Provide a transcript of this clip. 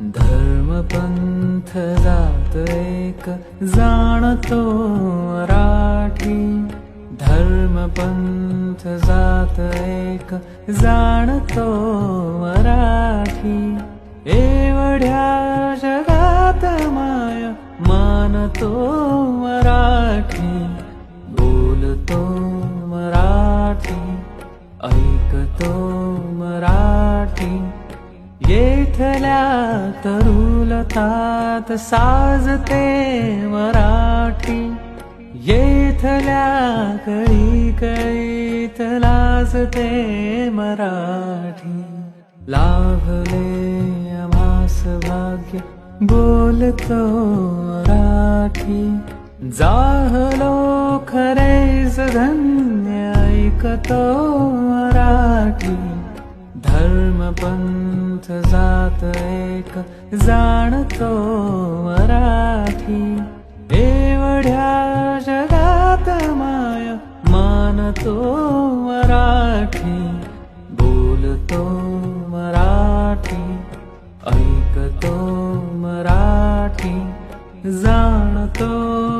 धर्मपंथ जात एक जाणतो मराठी. धर्मपंथ जात एक जाणतो मराठी. एवढ्या जगात माय मानतो मराठी. बोलतो मराठी ऐकतो मराठी. येथल्या तरुलतात साजते मराठी. येथल्या कळी कळीत लाजते मराठी. लाभले आमास भाग्य बोलतो मराठी. जाहलो खरेच धन्य ऐकतो मराठी. पंथ जात एक जाणतो मराठी. एवढ्या जगात माय मानतो मराठी. बोलतो मराठी ऐकतो मराठी जाणतो